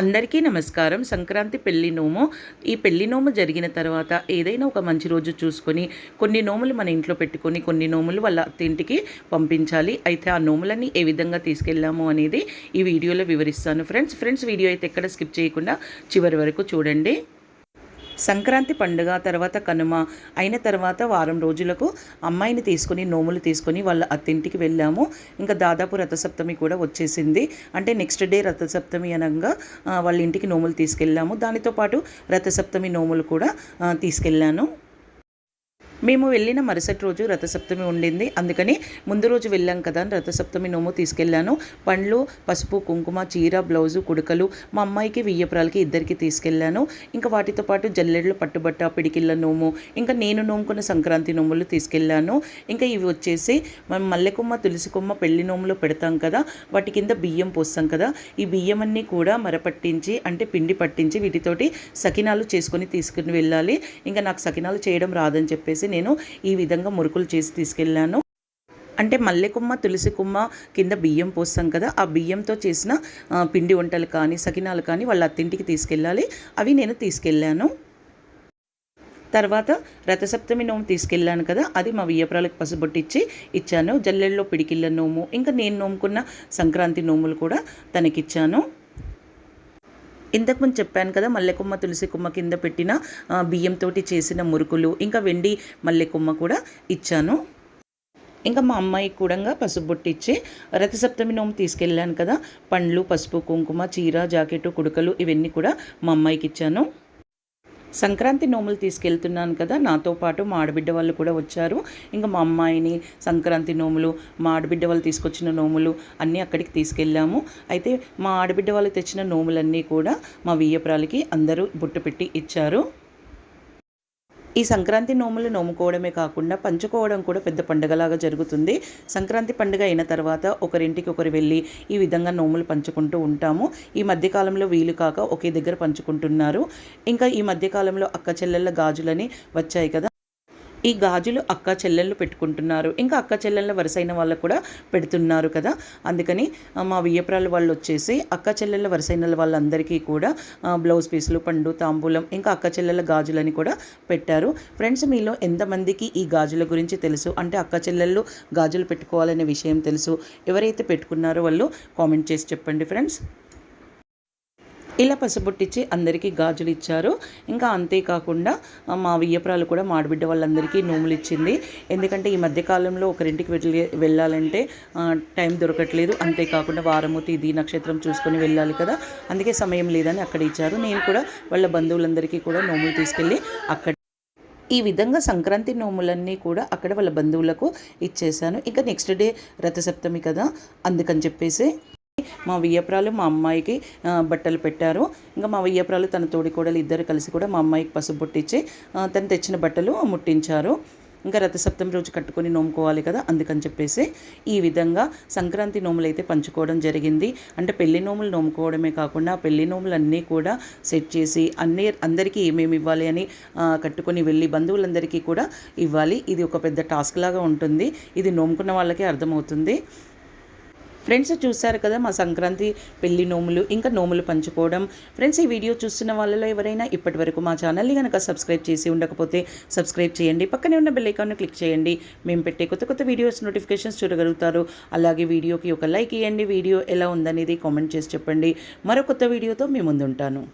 అందరికీ నమస్కారం. సంక్రాంతి పెళ్ళి నోము. ఈ పెళ్ళి నోము జరిగిన తర్వాత ఏదైనా ఒక మంచి రోజు చూసుకొని కొన్ని నోములు మన ఇంట్లో పెట్టుకొని కొన్ని నోములు వాళ్ళ అత్తింటికి పంపించాలి. అయితే ఆ నోములన్నీ ఏ విధంగా తీసుకెళ్ళాము అనేది ఈ వీడియోలో వివరిస్తాను. ఫ్రెండ్స్ ఫ్రెండ్స్ వీడియో అయితే ఎక్కడ స్కిప్ చేయకుండా చివరి వరకు చూడండి. సంక్రాంతి పండుగ తర్వాత కనుమ అయిన తర్వాత వారం రోజులకు అమ్మాయిని తీసుకొని నోములు తీసుకొని వాళ్ళ అత్తింటికి వెళ్ళాము. ఇంకా దాదాపు రథసప్తమి కూడా వచ్చేసింది. అంటే నెక్స్ట్ డే రథసప్తమి అనగా వాళ్ళ ఇంటికి నోములు తీసుకెళ్ళాము. దానితో పాటు రథసప్తమి నోములు కూడా తీసుకెళ్ళాను. మేము వెళ్ళిన మరుసటి రోజు రథసప్తమి ఉండింది. అందుకని ముందు రోజు వెళ్ళాం కదా అని రథసప్తమి నోము తీసుకెళ్ళాను. పండ్లు పసుపు కుంకుమ చీర బ్లౌజు కుడుకలు మా అమ్మాయికి వియ్యపురాలకి ఇద్దరికి తీసుకెళ్ళాను. ఇంకా వాటితో పాటు జల్లెడలు పట్టుబట్ట పిడికిళ్ళ నోము ఇంకా నేను నోముకున్న సంక్రాంతి నోములు తీసుకెళ్ళాను. ఇంకా ఇవి వచ్చేసి మనం మల్లెకుమ్మ తులసికొమ్మ పెళ్ళి నోములో పెడతాం కదా వాటి కింద బియ్యం పోస్తాం కదా ఈ బియ్యం అన్నీ కూడా మరపట్టించి అంటే పిండి పట్టించి వీటితోటి సకినాలు చేసుకొని తీసుకుని వెళ్ళాలి. ఇంకా నాకు సకినాలు చేయడం రాదని చెప్పేసి నేను ఈ విధంగా మురుకులు చేసి తీసుకెళ్ళాను. అంటే మల్లెకుమ్మ తులసి కుమ్మ కింద బియ్యం పోస్తాం కదా ఆ బియ్యంతో చేసిన పిండి వంటలు కానీ సకినాలు కానీ వాళ్ళ అత్తింటికి తీసుకెళ్ళాలి. అవి నేను తీసుకెళ్ళాను. తర్వాత రథసప్తమి నోము తీసుకెళ్ళాను కదా అది మా వియ్యపురాలకు పసుబొట్టిచ్చి ఇచ్చాను. జల్లెల్లో పిడికిళ్ళ నోము ఇంకా నేను నోముకున్న సంక్రాంతి నోములు కూడా తనకిచ్చాను. ఇంతకుముందు చెప్పాను కదా మల్లెకొమ్మ తులసి కొమ్మ కింద పెట్టిన బియ్యంతో చేసిన మురుకులు ఇంకా వెండి మల్లెకొమ్మ కూడా ఇచ్చాను. ఇంకా మా అమ్మాయి కూడా పసుపు ఇచ్చి రథసప్తమి నోము తీసుకెళ్ళాను కదా పండ్లు పసుపు కుంకుమ చీర జాకెట్ కుడుకలు ఇవన్నీ కూడా మా అమ్మాయికి ఇచ్చాను. సంక్రాంతి నోములు తీసుకెళ్తున్నాను కదా నాతో పాటు మా ఆడబిడ్డ వాళ్ళు కూడా వచ్చారు. ఇంకా మా అమ్మాయిని సంక్రాంతి నోములు మా ఆడబిడ్డ వాళ్ళు తీసుకొచ్చిన నోములు అన్నీ అక్కడికి తీసుకెళ్ళాము. అయితే మా ఆడబిడ్డ వాళ్ళు తెచ్చిన నోములన్నీ కూడా మా వియ్యపురాలకి అందరూ బుట్టు పెట్టి ఇచ్చారు. ఈ సంక్రాంతి నోములు నోముకోవడమే కాకుండా పంచుకోవడం కూడా పెద్ద పండుగలాగా జరుగుతుంది. సంక్రాంతి పండుగ అయిన తర్వాత ఒకరింటికి ఒకరు వెళ్ళి ఈ విధంగా నోములు పంచుకుంటూ ఉంటాము. ఈ మధ్యకాలంలో వీలు కాక ఒకే దగ్గర పంచుకుంటున్నారు. ఇంకా ఈ మధ్యకాలంలో అక్క చెల్లెళ్ళ గాజులని వచ్చాయి కదా. ఈ గాజులు అక్క చెల్లెళ్ళు పెట్టుకుంటున్నారు. ఇంకా అక్క చెల్లెళ్ళ వరుసైన వాళ్ళు కూడా పెడుతున్నారు కదా. అందుకని మా వియ్యప్రాల వాళ్ళు వచ్చేసి అక్క చెల్లెళ్ళ వరుసైన వాళ్ళందరికీ కూడా బ్లౌజ్ పీసులు పండు తాంబూలం ఇంకా అక్క చెల్లెళ్ళ గాజులని కూడా పెట్టారు. ఫ్రెండ్స్ మీలో ఎంతమందికి ఈ గాజుల గురించి తెలుసు? అంటే అక్క చెల్లెళ్ళు గాజులు పెట్టుకోవాలనే విషయం తెలుసు? ఎవరైతే పెట్టుకున్నారో వాళ్ళు కామెంట్ చేసి చెప్పండి ఫ్రెండ్స్. ఇలా పసుపుట్టించి అందరికీ గాజులు ఇచ్చారు ఇంకా అంతేకాకుండా మా వియ్యపురాలు కూడా మాడబిడ్డ వాళ్ళందరికీ నోములు ఇచ్చింది ఎందుకంటే ఈ మధ్యకాలంలో ఒకరింటికి వెళ్ళి వెళ్ళాలంటే టైం దొరకట్లేదు. అంతేకాకుండా వారము తేదీ నక్షత్రం చూసుకొని వెళ్ళాలి కదా. అందుకే సమయం లేదని అక్కడ ఇచ్చారు. నేను కూడా వాళ్ళ బంధువులందరికీ కూడా నోములు తీసుకెళ్ళి అక్కడ ఈ విధంగా సంక్రాంతి నోములన్నీ కూడా అక్కడ వాళ్ళ బంధువులకు ఇచ్చేసాను ఇంకా నెక్స్ట్ డే రథసప్తమి కదా అందుకని చెప్పేసి మా వియ్యప్రాలు మా అమ్మాయికి బట్టలు పెట్టారు. ఇంకా మా వియ్యప్రాలు తన తోడికోడలు ఇద్దరు కలిసి కూడా మా అమ్మాయికి పసుపు పుట్టించి తను తెచ్చిన బట్టలు ముట్టించారు. ఇంకా రథసప్తమి రోజు కట్టుకొని నోముకోవాలి కదా అందుకని చెప్పేసి ఈ విధంగా సంక్రాంతి నోములు అయితే పంచుకోవడం జరిగింది. అంటే పెళ్ళి నోములు నోముకోవడమే కాకుండా పెళ్ళి నోములన్నీ కూడా సెట్ చేసి అన్ని అందరికీ ఏమేమి ఇవ్వాలి అని కట్టుకొని వెళ్ళి బంధువులందరికీ కూడా ఇవ్వాలి. ఇది ఒక పెద్ద టాస్క్ లాగా ఉంటుంది. ఇది నోముకున్న వాళ్ళకే అర్థమవుతుంది. ఫ్రెండ్స్ చూసారు కదా మా సంక్రాంతి పెళ్ళి నోములు ఇంకా నోములు పంచుకోవడం. ఫ్రెండ్స్ ఈ వీడియో చూస్తున్న వాళ్ళలో ఎవరైనా ఇప్పటి వరకు మా ఛానల్ని కనుక సబ్స్క్రైబ్ చేసి ఉండకపోతే సబ్స్క్రైబ్ చేయండి. పక్కనే ఉన్న బెల్ ఐకాన్ను క్లిక్ చేయండి. మేము పెట్టే కొత్త కొత్త వీడియోస్ నోటిఫికేషన్స్ చూడగలుగుతారు. అలాగే వీడియోకి ఒక లైక్ ఇవ్వండి వీడియో ఎలా ఉందనేది కామెంట్ చేసి చెప్పండి. మరో కొత్త వీడియోతో మీ ముందుంటాను.